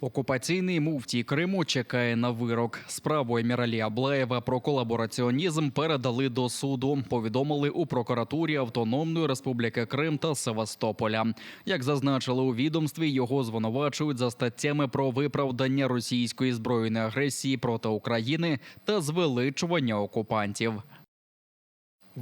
Окупаційний муфтій Криму чекає на вирок. Справу Еміралі Аблаєва про колабораціонізм передали до суду. Повідомили у прокуратурі Автономної Республіки Крим та Севастополя. Як зазначили у відомстві, його звинувачують за статтями про виправдання російської збройної агресії проти України та звеличування окупантів.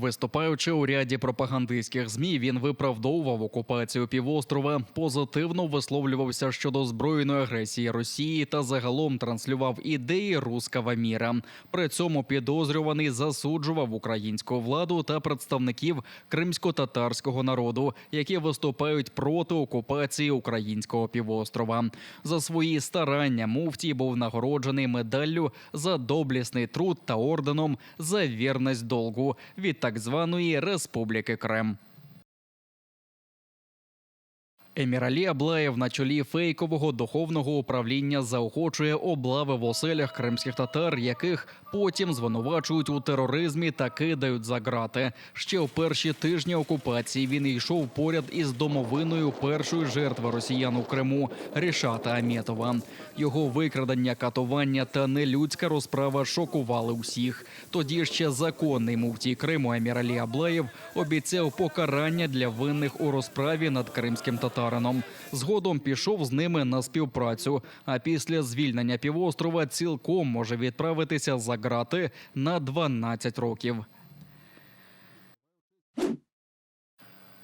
Виступаючи у ряді пропагандистських змі, він виправдовував окупацію півострова, позитивно висловлювався щодо збройної агресії Росії та загалом транслював ідеї рускава міра. При цьому підозрюваний засуджував українську владу та представників кримсько-татарського народу, які виступають проти окупації українського півострова. За свої старання муфтій був нагороджений медаллю за доблісний труд та орденом за вірність долгу від так званої Республіки Крим. Еміралі Аблаєв на чолі фейкового духовного управління заохочує облави в оселях кримських татар, яких потім звинувачують у тероризмі та кидають за грати. Ще в перші тижні окупації він йшов поряд із домовиною першої жертви росіян у Криму Рішата Амєтова. Його викрадення, катування та нелюдська розправа шокували усіх. Тоді ще законний муфтій Криму Еміралі Аблаєв обіцяв покарання для винних у розправі над кримським татарином. Згодом пішов з ними на співпрацю. А після звільнення півострова цілком може відправитися за грати на 12 років.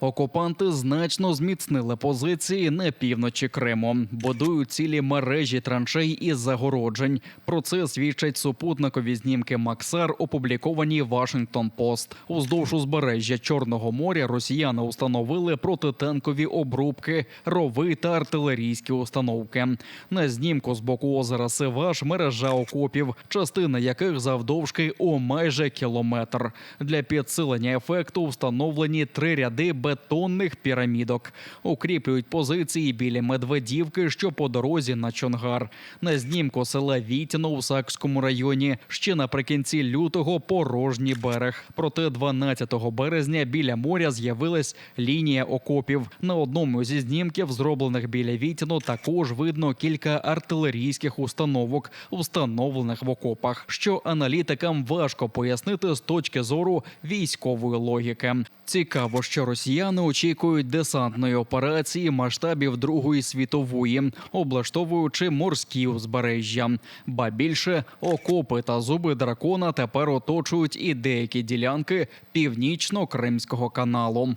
Окупанти значно зміцнили позиції на півночі Криму, будують цілі мережі траншей і загороджень. Про це свідчать супутникові знімки Максар, опубліковані Вашингтон Пост. Уздовж узбережжя Чорного моря росіяни установили протитанкові обрубки, рови та артилерійські установки. На знімку з боку озера Севаш мережа окопів, частина яких завдовжки у майже кілометр. Для підсилення ефекту встановлені три ряди бетонних пірамідок. Укріплюють позиції біля Медведівки, що по дорозі на Чонгар. На знімку села Вітіно у Сакському районі. Ще наприкінці лютого порожній берег. Проте 12 березня біля моря з'явилась лінія окопів. На одному зі знімків, зроблених біля Вітіно, також видно кілька артилерійських установок, встановлених в окопах, що аналітикам важко пояснити з точки зору військової логіки. Цікаво, що росіяни очікують десантної операції масштабів Другої світової, облаштовуючи морські узбережжя. Ба більше окопи та зуби дракона тепер оточують і деякі ділянки північно-кримського каналу.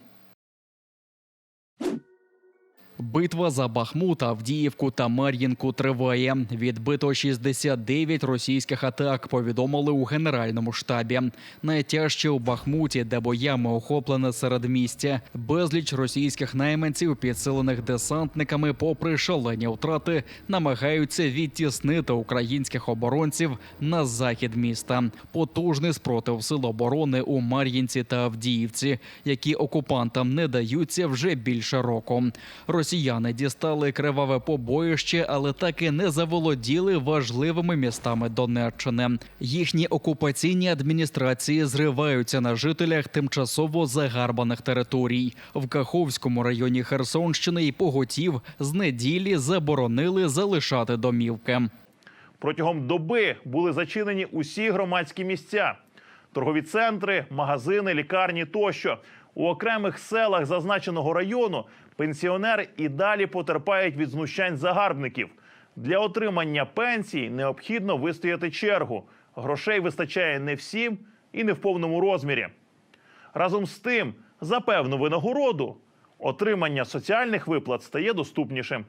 Битва за Бахмут, Авдіївку та Мар'їнку триває. Відбито 69 російських атак. Повідомили у генеральному штабі. Найтяжче у Бахмуті, де боями охоплене середмістя. Безліч російських найманців, підсилених десантниками, попри шалені втрати, намагаються відтіснити українських оборонців на захід міста. Потужний спротив сил оборони у Мар'їнці та Авдіївці, які окупантам не даються вже більше року. Росіяни дістали криваве побоїще, але так і не заволоділи важливими містами Донеччини. Їхні окупаційні адміністрації зриваються на жителях тимчасово загарбаних територій. В Каховському районі Херсонщини і Поготів з неділі заборонили залишати домівки. Протягом доби були зачинені усі громадські місця: торгові центри, магазини, лікарні тощо. У окремих селах зазначеного району пенсіонери і далі потерпають від знущань загарбників. Для отримання пенсій необхідно вистояти чергу. Грошей вистачає не всім і не в повному розмірі. Разом з тим, за певну винагороду, отримання соціальних виплат стає доступнішим.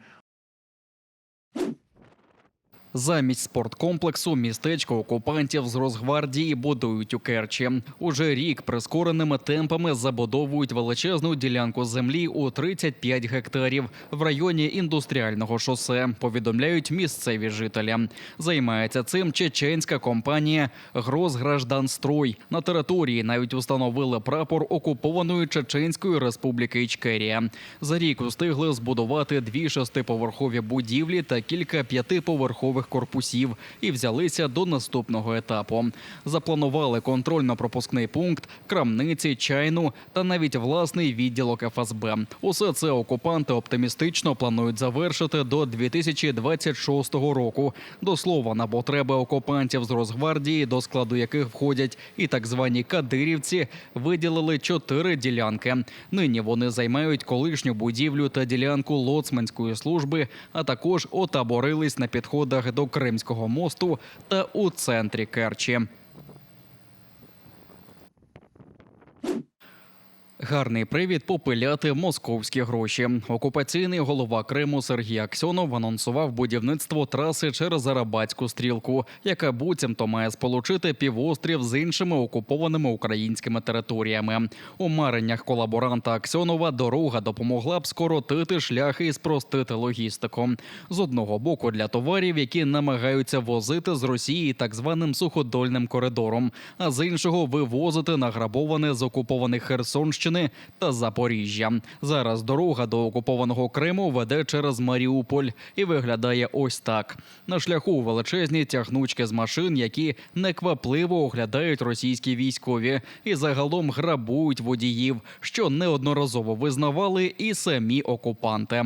Замість спорткомплексу містечко окупантів з Росгвардії будують у Керчі. Уже рік прискореними темпами забудовують величезну ділянку землі у 35 гектарів в районі індустріального шосе. Повідомляють місцеві жителі. Займається цим чеченська компанія Гросгражданстрой. На території навіть установили прапор окупованої Чеченської республіки Ічкерія. За рік встигли збудувати дві шестиповерхові будівлі та кілька п'ятиповерхових військових корпусів і взялися до наступного етапу. Запланували контрольно-пропускний пункт, крамниці, чайну та навіть власний відділок ФСБ. Усе це окупанти оптимістично планують завершити до 2026 року. До слова, на потреби окупантів з Росгвардії, до складу яких входять і так звані кадирівці, виділили чотири ділянки. Нині вони займають колишню будівлю та ділянку лоцманської служби, а також отаборились на підходах до Кримського мосту та у центрі Керчі. Гарний привід попиляти московські гроші. Окупаційний голова Криму Сергій Аксьонов анонсував будівництво траси через Арабатську стрілку, яка буцімто має сполучити півострів з іншими окупованими українськими територіями. У мареннях колаборанта Аксьонова дорога допомогла б скоротити шляхи і спростити логістику. З одного боку для товарів, які намагаються возити з Росії так званим суходольним коридором, а з іншого вивозити награбоване з окупованих Херсонщини та Запоріжжя. Зараз дорога до окупованого Криму веде через Маріуполь і виглядає ось так: на шляху величезні тягнучки з машин, які неквапливо оглядають російські військові і загалом грабують водіїв, що неодноразово визнавали і самі окупанти.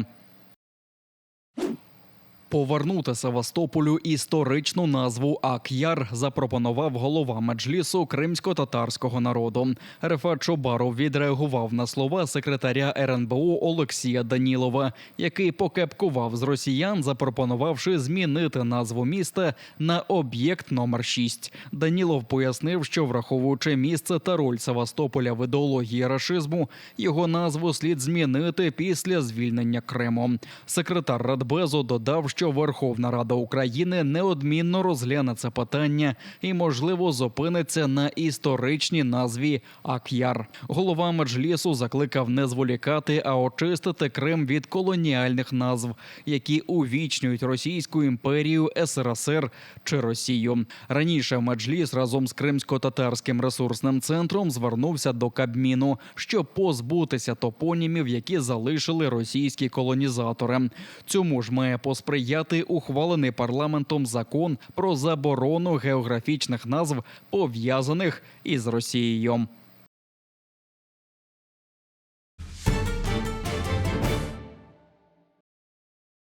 Повернути Севастополю історичну назву Ак'яр запропонував голова меджлісу кримсько-татарського народу. Рефат Чобаров відреагував на слова секретаря РНБО Олексія Данілова, який покепкував з росіян, запропонувавши змінити назву міста на об'єкт номер 6. Данілов пояснив, що враховуючи місце та роль Севастополя в ідеології рашизму, його назву слід змінити після звільнення Криму. Секретар Радбезу додав, що Верховна Рада України неодмінно розгляне це питання і, можливо, зупиниться на історичній назві Ак'яр. Голова меджлісу закликав не зволікати, а очистити Крим від колоніальних назв, які увічнюють Російську імперію, СРСР чи Росію. Раніше меджліс разом з Кримсько-татарським ресурсним центром звернувся до Кабміну, щоб позбутися топонімів, які залишили російські колонізатори. Цьому ж має посприяти ухвалений парламентом закон про заборону географічних назв пов'язаних із Росією.